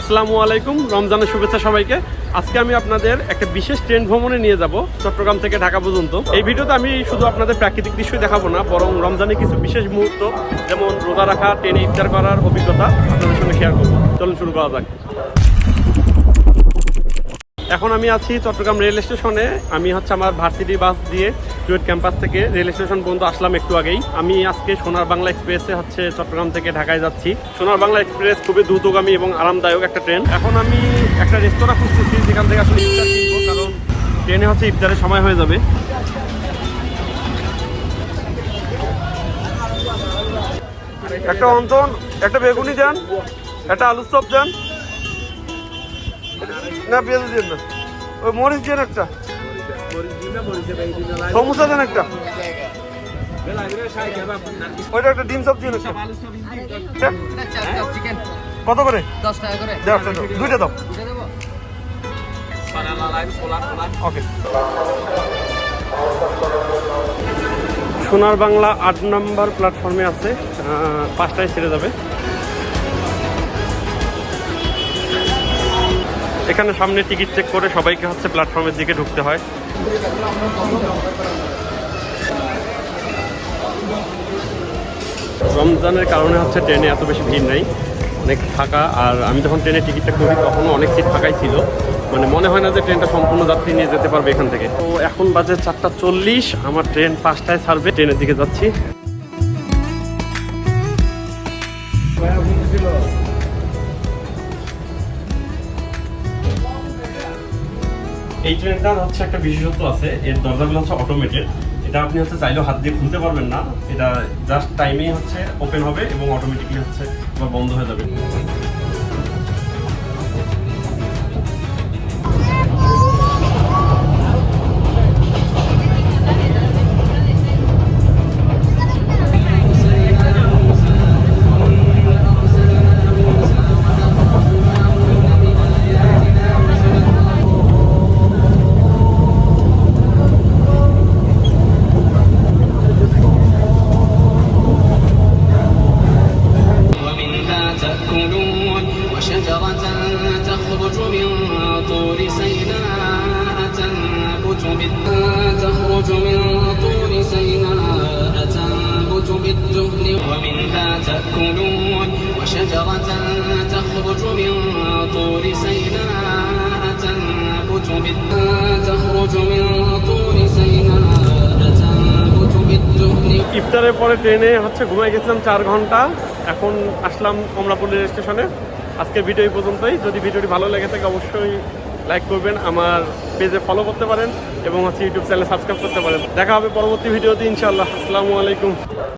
আসসালামু আলাইকুম, রমজানের শুভেচ্ছা সবাইকে। আজকে আমি আপনাদের একটা বিশেষ ট্রেন ভ্রমণে নিয়ে যাব, চট্টগ্রাম থেকে ঢাকা পর্যন্ত। এই ভিডিওতে আমি শুধু আপনাদের প্রাকৃতিক দৃশ্যই দেখাবো না, বরং রমজানের কিছু বিশেষ মুহূর্ত, যেমন রোজা রাখা, ট্রেনে ইফতার করার অভিজ্ঞতা আপনাদের সঙ্গে শেয়ার করব। চলুন শুরু করা যাক। এখন আমি আছি চট্টগ্রাম রেল স্টেশনে। আমি হচ্ছে আমার ভার্সিটি বাস দিয়ে চুয়েট ক্যাম্পাস থেকে রেল স্টেশন পর্যন্ত আসলাম একটু আগেই। আমি আজকে সোনার বাংলা এক্সপ্রেসে হচ্ছে চট্টগ্রাম থেকে ঢাকায় যাচ্ছি। সোনার বাংলা এক্সপ্রেস খুবই দ্রুতগামী এবং আরামদায়ক একটা ট্রেন। এখন আমি একটা রেস্তোরাঁ খুঁজতেছি, যেখান থেকে আসলে ইফতার কিনবো, কারণ ট্রেনে হচ্ছে ইফতারের সময় হয়ে যাবে। একটা অন্তন একটা বেগুনি দেন, একটা আলু চপ দেন। না, পেঁয়াজ দিন না। ওই মরিচ দেন একটা। সমোসা দেন একটা। ওইটা একটা ডিম সব দিন একটা কত করে? দশ টাকা করে। দুইটা দাও। ওকে। সোনার বাংলা আট নম্বর প্ল্যাটফর্মে আছে। পাঁচটায় ছেড়ে যাবে। এখানে সামনে টিকিট চেক করে সবাইকে হচ্ছে প্ল্যাটফর্মের দিকে ঢুকতে হয়। রমজানের কারণে হচ্ছে ট্রেনে এত বেশি ভিড় নেই, অনেক ফাঁকা। আর আমি যখন ট্রেনে টিকিটটা করি, তখনও অনেক সিট ফাঁকাই ছিল। মানে মনে হয় না যে ট্রেনটা সম্পূর্ণ যাত্রী নিয়ে যেতে পারবে এখান থেকে। তো এখন বাজে চারটা চল্লিশ, আমার ট্রেন পাঁচটায় ছাড়বে, ট্রেনের দিকে যাচ্ছি। এই ট্রেনটার হচ্ছে একটা বিশেষত্ব আছে, এর দরজাগুলো হচ্ছে অটোমেটেড এটা আপনি হচ্ছে চাইলেও হাত দিয়ে খুলতে পারবেন না। এটা জাস্ট টাইমেই হচ্ছে ওপেন হবে এবং অটোমেটিকলি হচ্ছে বন্ধ হয়ে যাবে। تأكلون وشجرة تخرج من طور سيناء تنبت بال- تخرج من طور سيناء تنبت بالدهن ومنها تأكلون وشجرة تخرج من طور سيناء تنبت بال- تخرج من طور سيناء تنبت بالدهن ইফতারের পরে ট্রেনে হচ্ছে ঘুমাই গেছিলাম চার ঘন্টা এখন আসলাম কমলাপুর রেল স্টেশনে। আজকে ভিডিও পর্যন্তই। যদি ভিডিওটি ভালো লেগে থাকে, অবশ্যই লাইক করবেন, আমার পেজে ফলো করতে পারেন এবং হচ্ছে ইউটিউব চ্যানেলে সাবস্ক্রাইব করতে পারেন। দেখা হবে পরবর্তী ভিডিওতে, ইনশাআল্লাহ। আসসালামু আলাইকুম।